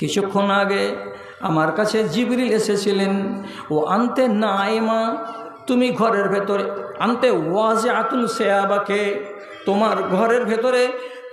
কিছুক্ষণ আগে আমার কাছে জিবরিল এসেছিলেন, ও আনতে না মা তুমি ঘরের ভেতরে, আনতে ওয়াজে আতুন সেয়াবাকে, তোমার ঘরের ভেতরে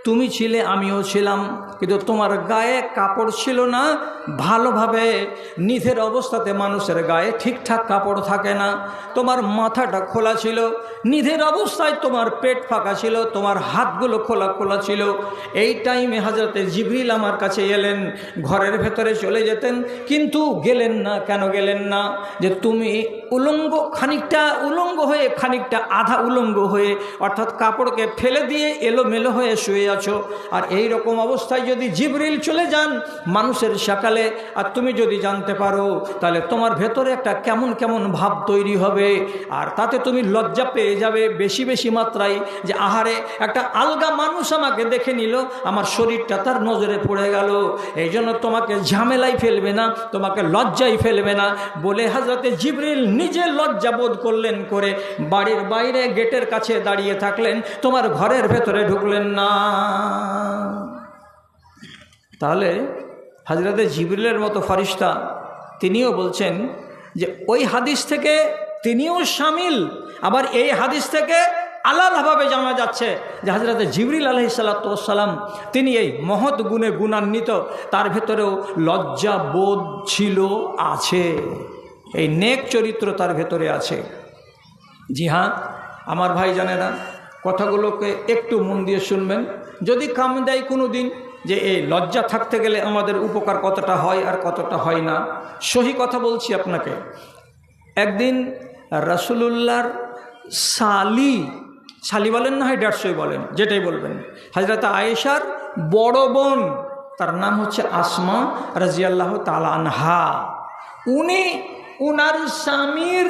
তুমি ছিলে, আমিও ছিলাম। কিন্তু তোমার গায়ে কাপড় ছিল না। ভালোভাবে নিধের অবস্থাতে মানুষের গায়ে ঠিকঠাক কাপড় থাকে না। তোমার মাথাটা খোলা ছিল। নিধের অবস্থায় তোমার পেট ফাঁকা ছিল। তোমার হাতগুলো খোলা খোলা ছিল। এই টাইমে হাজরতে জিবরিল আমার কাছে এলেন। ঘরের ভেতরে চলে যেতেন। কিন্তু গেলেন না। কেন গেলেন না? যে তুমি উলঙ্গ, খানিকটা উলঙ্গ হয়ে, খানিকটা আধা উলঙ্গ হয়ে, অর্থাৎ কাপড়কে ফেলে দিয়ে এলোমেলো হয়ে শুয়ে আছো। আর এই রকম অবস্থায় যদি জিবরিল চলে যান, মানুষের সকালে, আর তুমি যদি জানতে পারো, তাহলে তোমার ভেতরে একটা কেমন কেমন ভাব তৈরি হবে। আর তাতে তুমি লজ্জা পেয়ে যাবে বেশি বেশি মাত্রায় যে, আহারে, একটা আলগা মানুষ আমাকে দেখে নিল, আমার শরীরটা তার নজরে পড়ে গেল। এই জন্য তোমাকে ঝামেলাই ফেলবে না, তোমাকে লজ্জাই ফেলবে না। বলে হাজরতে জিবরিল নিজে লজ্জা বোধ করলেন করে, বাড়ির বাইরে গেটের কাছে দাঁড়িয়ে থাকলেন, তোমার ঘরের ভেতরে ঢুকলেন না। তাহলে হাজরতে জিবরিলের মতো ফারিস্তা, তিনিও বলছেন যে, ওই হাদিস থেকে তিনিও সামিল, আবার এই হাদিস থেকে আলাদাভাবে জানা যাচ্ছে যে হাজরতে জিবরিল আলহি সাল্লাম তিনি এই মহৎ গুণে গুণান্বিত, তার ভেতরেও লজ্জা বোধ ছিল, আছে। এই নেক চরিত্র তার ভেতরে আছে। জি হ্যাঁ আমার ভাই জানে না। কথাগুলোকে একটু মন দিয়ে শুনবেন। যদি কাম দেয় কোনো দিন যে এই লজ্জা থাকতে গেলে আমাদের উপকার কতটা হয় আর কতটা হয় না। সহি কথা বলছি আপনাকে। একদিন রাসুলুল্লাহর সালি সালি বলেন না, হয় দেড়শোই বলেন, যেটাই বলবেন। হাজরত আয়েশার বড় বোন, তার নাম হচ্ছে আসমা রাজিয়াল্লাহ তালানহা উনি উনার স্বামীর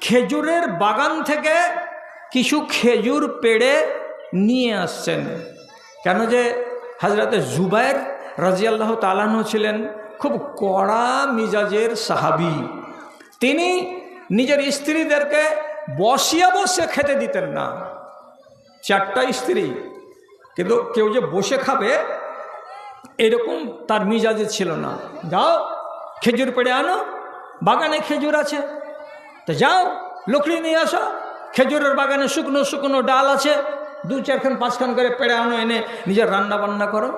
খেজুরের বাগান থেকে কিছু খেজুর পেড়ে নিয়ে আসছেন। কেন যে হাজরাতে জুবাইর রাজিয়াল্লাহ তালানহ ছিলেন খুব কড়া মিজাজের সাহাবি। তিনি নিজের স্ত্রীদেরকে বসিয়া বসে খেতে দিতেন না। চারটা স্ত্রী, কিন্তু কেউ যে বসে খাবে এরকম তার মিজাজে ছিল না। যাও খেজুর পেড়ে আনো বাগানে খেজুর আছে। তো যাও, লকড়ি নিয়ে আসো। খেজুরের বাগানে শুকনো শুকনো ডাল আছে। দু চারখান পাঁচখান করে পেড়ে আনো এনে নিজের রান্না বান্না করো।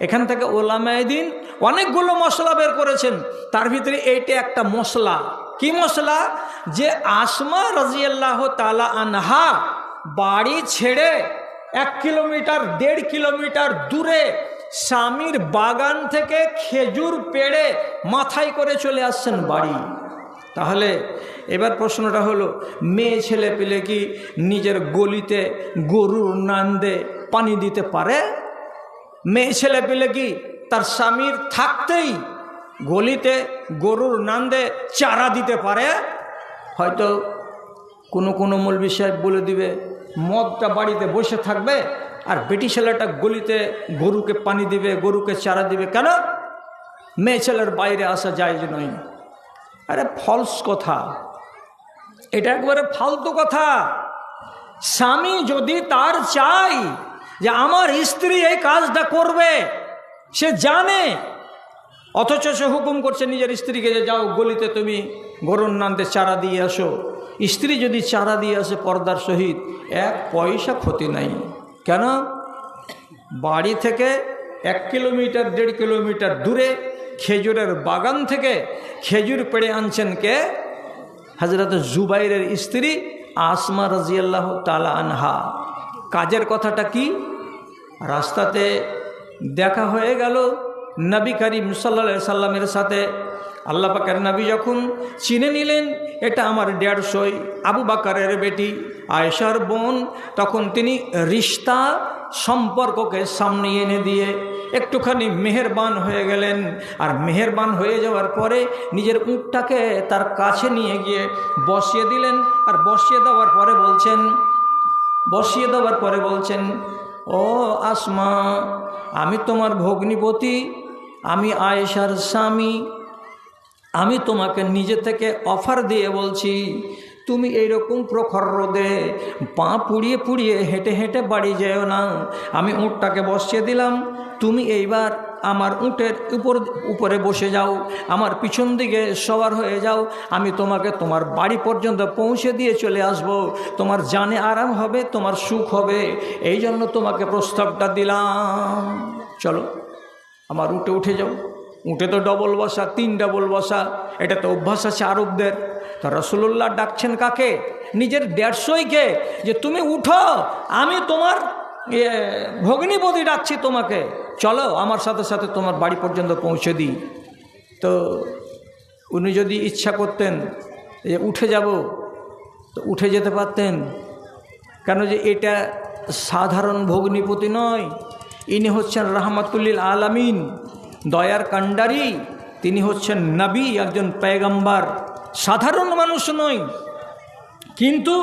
এখান থেকে ওলামায়দিন অনেকগুলো মশলা বের করেছেন। তার ভিতরে এইটা একটা মশলা। কি মশলা? যে আসমা রাজিয়াল্লাহ তালা আনহা বাড়ি ছেড়ে এক কিলোমিটার, দেড় কিলোমিটার দূরে স্বামীর বাগান থেকে খেজুর পেড়ে মাথায় করে চলে আসছেন বাড়ি। তাহলে এবার প্রশ্নটা হলো, মেয়ে ছেলে পেলে কি নিজের গলিতে গরুর নান্দে পানি দিতে পারে? মেয়ে ছেলে পেলে কি তার স্বামীর থাকতেই গলিতে গরুর নান্দে চারা দিতে পারে? হয়তো কোনো কোনো মৌলবি সাহেব বলে দিবে, মদটা বাড়িতে বসে থাকবে আর বেটি ছেলেটা গলিতে গরুকে পানি দিবে, গরুকে চারা দিবে। কেন? মেয়ে ছেলের বাইরে আসা যায় যে নয়। আরে ফলস কথা। এটা একবারে ফালতু কথা। স্বামী যদি তার চাই যে আমার স্ত্রী এই কাজটা করবে, সে জানে। অথচ সে হুকুম করছে, নিজের স্ত্রীকে যে যাও, গলিতে তুমি গরুর নানতে চারা দিয়ে আসো। স্ত্রী যদি চারা দিয়ে আসে পর্দার সহিত, এক পয়সা ক্ষতি নাই। কেন? বাড়ি থেকে এক কিলোমিটার, দেড় কিলোমিটার দূরে খেজুরের বাগান থেকে খেজুর পেড়ে আনছেন কে? হাজরত জুবাইরের স্ত্রী আসমা রাজিয়াল্লাহ তালা আনহা। কাজের কথাটা কি? রাস্তাতে দেখা হয়ে গেল নবী করিম সাল্লা সাল্লামের সাথে আল্লাহ পাকের নবী যখন চিনে নিলেন, এটা আমার দেড়শোই আবু বাকারের বেটি আয়েশার বোন, তখন তিনি রিস্তা সম্পর্ককে সামনে এনে দিয়ে একটুখানি মেহেরবান হয়ে গেলেন। আর মেহেরবান হয়ে যাওয়ার পরে নিজের উঁটটাকে তার কাছে নিয়ে গিয়ে বসিয়ে দিলেন। আর বসিয়ে দেওয়ার পরে বলছেন, বসিয়ে দেওয়ার পরে বলছেন, ও আসমা, আমি তোমার ভগ্নিপতি, আমি আয়েশার স্বামী আমি তোমাকে নিজে থেকে অফার দিয়ে বলছি, তুমি এইরকম প্রখর রোদে পা পুড়িয়ে পুড়িয়ে হেঁটে হেঁটে বাড়ি যেও না। আমি উঁটটাকে বসিয়ে দিলাম, তুমি এইবার আমার উটের উপর, উপরে বসে যাও, আমার পিছন দিকে সবার হয়ে যাও, আমি তোমাকে তোমার বাড়ি পর্যন্ত পৌঁছে দিয়ে চলে আসব। তোমার জানে আরাম হবে, তোমার সুখ হবে, এই জন্য তোমাকে প্রস্তাবটা দিলাম। চলো, আমার উঠে উঠে যাও। উঠে তো ডবল বসা, তিন ডবল বসা, এটা তো অভ্যাস আছে আরবদের। তো রসুল্লাহ ডাকছেন কাকে? নিজের দেড়শোইকে, যে তুমি উঠো, আমি তোমার ভগ্নিপতি ডাকছি তোমাকে। চলো, আমার সাথে সাথে তোমার বাড়ি পর্যন্ত পৌঁছে দিই। তো উনি যদি ইচ্ছা করতেন যে উঠে যাব, তো উঠে যেতে পারতেন। কেন যে এটা সাধারণ ভগ্নিপতি নয়, ইনি হচ্ছেন রাহমাতুল্লিল আলামিন। দয়ার কাণ্ডারি, তিনি হচ্ছেন নবী, একজন পেগম্বার। সাধারণ মানুষ নয় কিন্তু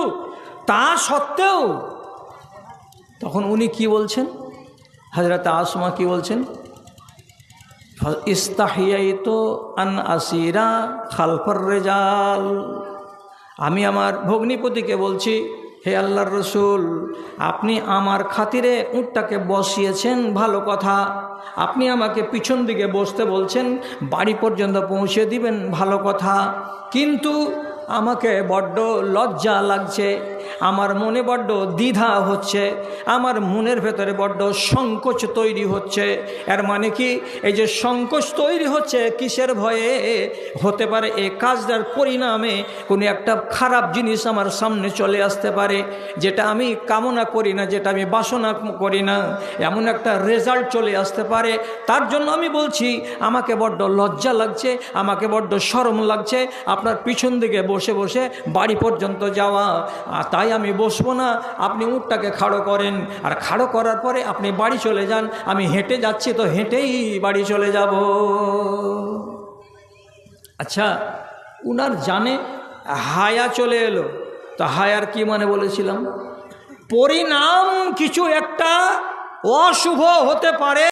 তা সত্ত্বেও, তখন উনি কি বলছেন? হজরত আসমা কি বলছেন? ইস্তাহিয়াই তো আন আসিরা খালফর রেজাল। আমি আমার ভগ্নিপতিকে বলছি, হে আল্লাহর রসুল, আপনি আমার খাতিরে উঁটটাকে বসিয়েছেন, ভালো কথা। আপনি আমাকে পিছন দিকে বসতে বলছেন, বাড়ি পর্যন্ত পৌঁছে দিবেন, ভালো কথা। কিন্তু আমাকে বড্ড লজ্জা লাগছে। আমার মনে বড্ড দ্বিধা হচ্ছে, আমার মনের ভেতরে বড্ড সংকোচ তৈরি হচ্ছে। এর মানে কি? এই যে সংকোচ তৈরি হচ্ছে, কিসের ভয়ে? হতে পারে এই কাজটার পরিণামে কোনো একটা খারাপ জিনিস আমার সামনে চলে আসতে পারে, যেটা আমি কামনা করি না, যেটা আমি বাসনা করি না, এমন একটা রেজাল্ট চলে আসতে পারে। তার জন্য আমি বলছি, আমাকে বড্ড লজ্জা লাগছে, আমাকে বড্ড শরম লাগছে, আপনার পিছন দিকে বসে বসে বাড়ি পর্যন্ত যাওয়া। আর তাই আমি বসবো না। আপনি উঁটটাকে খাড়ো করেন। আর খাড়ো করার পরে আপনি বাড়ি চলে যান। আমি হেঁটে যাচ্ছি তো হেঁটেই বাড়ি চলে যাব। আচ্ছা উনার জানে হায়া চলে এলো। তো হায়ার কি মানে বলেছিলাম? পরিণাম কিছু একটা অশুভ হতে পারে।